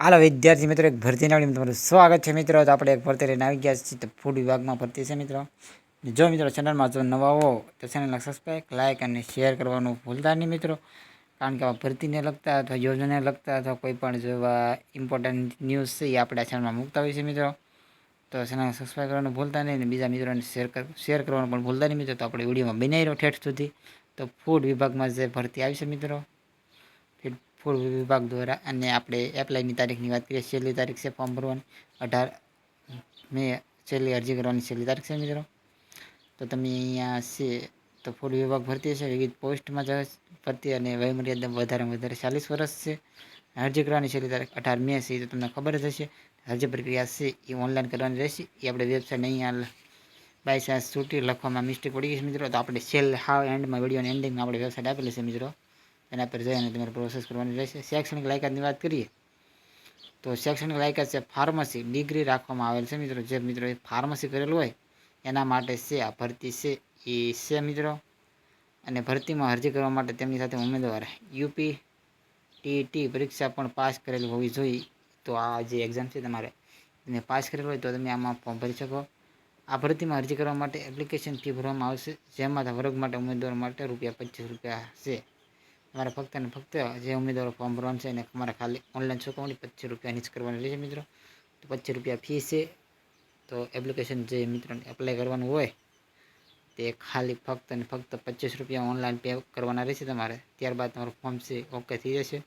હાલો વિદ્યાર્થી મિત્રો, એક ભરતી નાવડીમાં તમારું સ્વાગત છે મિત્રો. તો આપણે એક ભરતી લઈને આવી ગયા છીએ. તો ફૂડ વિભાગમાં ભરતી છે મિત્રો. જો મિત્રો ચેનલમાં જો નવા હો, તો ચેનલને સબસ્ક્રાઈબ લાઇક અને શેર કરવાનું ભૂલતા નહીં મિત્રો. કારણ કે આ ભરતીને લગતા અથવા યોજનાને લગતા અથવા કોઈ પણ જેવા ઇમ્પોર્ટન્ટ ન્યૂઝ છે એ આપણે આ ચેનલમાં મૂકતા હોઈએ છે મિત્રો. તો ચેનલ સબસ્ક્રાઈબ કરવાનું ભૂલતા નહીં અને બીજા મિત્રોને શેર શેર કરવાનું પણ ભૂલતા નહીં મિત્રો. તો આપણે વિડીયોમાં બનાવી રહ્યો ઠેઠ સુધી. તો ફૂડ વિભાગમાં જે ભરતી આવી છે મિત્રો ફીડ વિભાગ દ્વારા અને આપણે એપ્લાયની તારીખની વાત કરીએ, છેલ્લી તારીખ છે ફોર્મ ભરવાની. અઢાર મે છેલ્લી અરજી કરવાની છેલ્લી તારીખ છે મિત્રો. તો તમે અહીંયા છે, તો ફૂડ વિભાગ ભરતી છે વિવિધ પોસ્ટમાં જ ભરતી અને વયમર્યાદા વધારેમાં વધારે ચાલીસ વર્ષ છે. અરજી કરવાની છેલ્લી તારીખ અઢાર મે છે તો તમને ખબર જ હશે. અરજી પ્રક્રિયા છે, એ ઓનલાઈન કરવાની રહેશે. એ આપણે વેબસાઇટ અહીંયા બાય ચાન્સ છૂટી લખવામાં મિસ્ટેક પડી ગઈ છે મિત્રો. તો આપણે છેલ્લે હાવ એન્ડમાં વિડીયોની એન્ડિંગમાં આપણે વેબસાઇટ આપેલી છે મિત્રો. એના પર જઈને તમારે પ્રોસેસ કરવાની રહેશે. શૈક્ષણિક લાયકાતની વાત કરીએ, તો શૈક્ષણિક લાયકાત છે ફાર્મસી ડિગ્રી રાખવામાં આવેલ છે મિત્રો. જે મિત્રો ફાર્મસી કરેલું હોય, એના માટે છે, આ ભરતી છે, એ છે મિત્રો. અને ભરતીમાં અરજી કરવા માટે તેમની સાથે ઉમેદવાર યુપી ટીટી પરીક્ષા પણ પાસ કરેલી હોવી જોઈએ. તો આ જે એક્ઝામ છે તમારે તમે પાસ કરેલું હોય તો તમે આમાં ફોર્મ ભરી શકો. આ ભરતીમાં અરજી કરવા માટે એપ્લિકેશન ફી ભરવામાં આવશે. જેમાં વર્ગ માટે ઉમેદવાર માટે રૂપિયા પચીસ રૂપિયા છે. તમારે ફક્ત ને ફક્ત જે ઉમેદવારો ફોર્મ ભરવાનું છે એને તમારે ખાલી ઓનલાઈન ચૂકવણી પચીસ રૂપિયાની જ કરવાની રહેશે મિત્રો. તો પચીસ રૂપિયા ફી છે. તો એપ્લિકેશન જે મિત્રોને એપ્લાય કરવાનું હોય, તે ખાલી ફક્ત ને ફક્ત પચીસ રૂપિયા ઓનલાઈન પે કરવાના રહેશે તમારે. ત્યારબાદ તમારું ફોર્મ છે ઓકે થઈ જશે.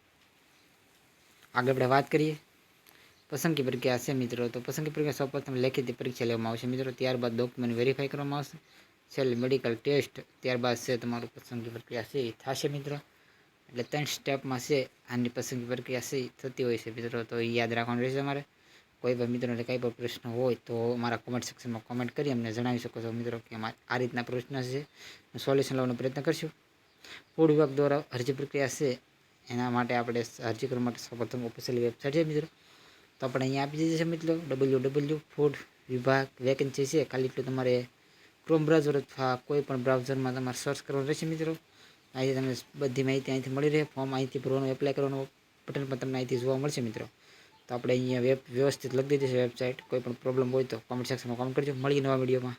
આગળ આપણે વાત કરીએ. પસંદગી પ્રક્રિયા છે મિત્રો. તો પસંદગી પ્રક્રિયા સૌપ્રથમ લેખિત પરીક્ષા લેવામાં આવશે મિત્રો. ત્યારબાદ ડોક્યુમેન્ટ વેરીફાઈ કરવામાં આવશે. છેલ્લે મેડિકલ ટેસ્ટ ત્યારબાદ છે તમારું પસંદગી પ્રક્રિયા છે એ થશે મિત્રો. એટલે ત્રણ સ્ટેપમાં છે, આની પસંદગી પ્રક્રિયા છે થતી હોય છે. મિત્રો, તો યાદ રાખવાનું રહેશે તમારે કોઈ પણ મિત્રોને કંઈ પણ પ્રશ્ન હોય તો મારા કોમેન્ટ સેક્શનમાં કોમેન્ટ કરી અમને જણાવી શકો છો, મિત્રો, કે અમારે આ રીતના પ્રશ્ન છે. સોલ્યુશન લાવવાનો પ્રયત્ન કરશું. ફૂડ વિભાગ દ્વારા અરજી પ્રક્રિયા છે, એના માટે આપણે અરજી કરવા માટે સૌપ્રથમ ઓફિશિયલ વેબસાઇટ છે, મિત્રો. તો આપણે અહીંયા આપી દીધી છે, મિત્રો ડબલ્યુ ડબલ્યુ ફૂડ વિભાગ વેકેન્સી છે. ખાલી એટલું તમારે ક્રોમ બ્રાઉઝર અથવા કોઈ પણ બ્રાઉઝરમાં તમારે સર્ચ કરવાનું રહેશે, મિત્રો. અહીંથી તમને બધી માહિતી અહીંથી મળી રહે. ફોર્મ અહીંથી ભરવાનું એપ્લાય કરવાનું બટન પણ તમને અહીંથી જોવા મળશે મિત્રો. તો આપણે અહીંયા વેબ વ્યવસ્થિત લખી દીધી છે વેબસાઇટ કોઈ પણ પ્રોબ્લેમ હોય તો કોમેન્ટ સેક્શનમાં કોમેન્ટ કરજો. મળીએ નવા વિડીયોમાં